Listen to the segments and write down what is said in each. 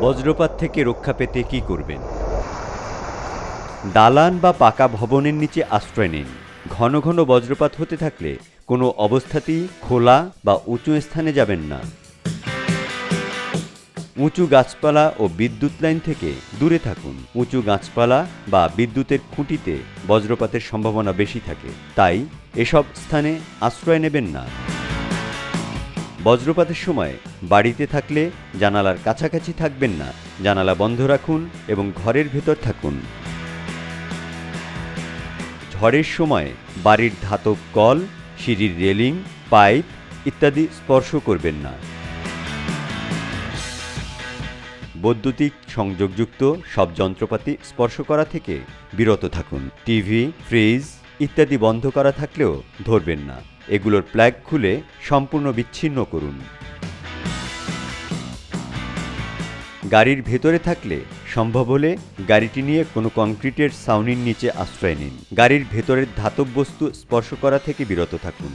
বজ্রপাত থেকে রক্ষা পেতে কি করবেন? দালান বা পাকা ভবনের নিচে আশ্রয় নিন। ঘন ঘন বজ্রপাত হতে থাকলে কোনো অবস্থাতেই খোলা বা উঁচু স্থানে যাবেন না। উঁচু গাছপালা ও বিদ্যুৎ লাইন থেকে দূরে থাকুন। উঁচু গাছপালা বা বিদ্যুতের খুঁটিতে বজ্রপাতের সম্ভাবনা বেশি থাকে। তাই এসব স্থানে আশ্রয় নেবেন না। বজ্রপাতের সময় বাড়িতে থাকলে জানালার কাছাকাছি থাকবেন না। জানালা বন্ধ রাখুন এবং ঘরের ভেতর থাকুন। ঝড়ের সময় বাড়ির ধাতব কল, সিঁড়ির রেলিং, পাইপ ইত্যাদি স্পর্শ করবেন না। বৈদ্যুতিক সংযোগযুক্ত সব যন্ত্রপাতি স্পর্শ করা থেকে বিরত থাকুন। টিভি, ফ্রিজ ইত্যাদি বন্ধ করা থাকলেও ধরবেন না। এগুলোর প্ল্যাগ খুলে সম্পূর্ণ বিচ্ছিন্ন করুন। গাড়ির ভেতরে থাকলে সম্ভব হলে গাড়িটি নিয়ে কোনো কংক্রিটের সাউনির নিচে আশ্রয় নিন। গাড়ির ভেতরের ধাতব বস্তু স্পর্শ করা থেকে বিরত থাকুন।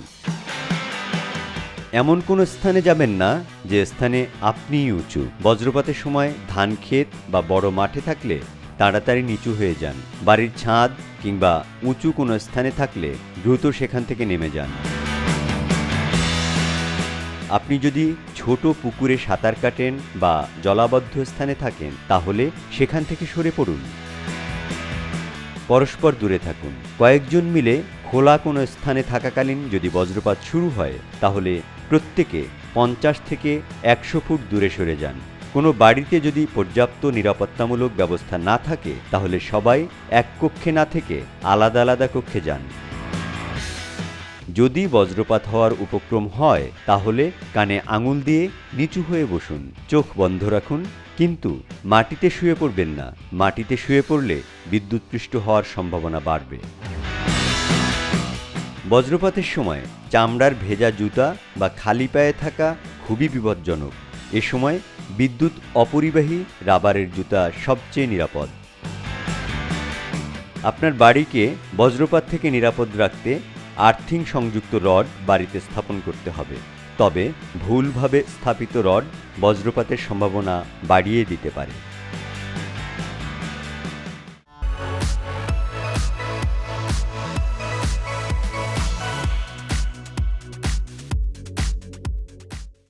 এমন কোনো স্থানে যাবেন না যে স্থানে আপনিই উঁচু। বজ্রপাতের সময় ধান ক্ষেত বা বড় মাঠে থাকলে তাড়াতাড়ি নিচু হয়ে যান। বাড়ির ছাদ কিংবা উঁচু কোনো স্থানে থাকলে দ্রুত সেখান থেকে নেমে যান। আপনি যদি ছোট পুকুরে সাঁতার কাটেন বা জলাবদ্ধ স্থানে থাকেন, তাহলে সেখান থেকে সরে পড়ুন। পরস্পর দূরে থাকুন। কয়েকজন মিলে খোলা কোনো স্থানে থাকাকালীন যদি বজ্রপাত শুরু হয়, তাহলে প্রত্যেকে পঞ্চাশ থেকে একশো ফুট দূরে সরে যান। কোনো বাড়িতে যদি পর্যাপ্ত নিরাপত্তামূলক ব্যবস্থা না থাকে, তাহলে সবাই এক কক্ষে না থেকে আলাদা আলাদা কক্ষে যান। যদি বজ্রপাত হওয়ার উপক্রম হয়, তাহলে কানে আঙুল দিয়ে নিচু হয়ে বসুন। চোখ বন্ধ রাখুন, কিন্তু মাটিতে শুয়ে পড়বেন না। মাটিতে শুয়ে পড়লে বিদ্যুৎপৃষ্ট হওয়ার সম্ভাবনা বাড়বে। বজ্রপাতের সময় চামড়ার ভেজা জুতা বা খালি পায়ে থাকা খুবই বিপজ্জনক। এ সময় বিদ্যুৎ অপরিবাহী রাবারের জুতা সবচেয়ে নিরাপদ। আপনার বাড়িকে বজ্রপাত থেকে নিরাপদ রাখতে আর্থিং সংযুক্ত রড বাড়িতে স্থাপন করতে হবে। তবে ভুলভাবে স্থাপিত রড বজ্রপাতের সম্ভাবনা বাড়িয়ে দিতে পারে।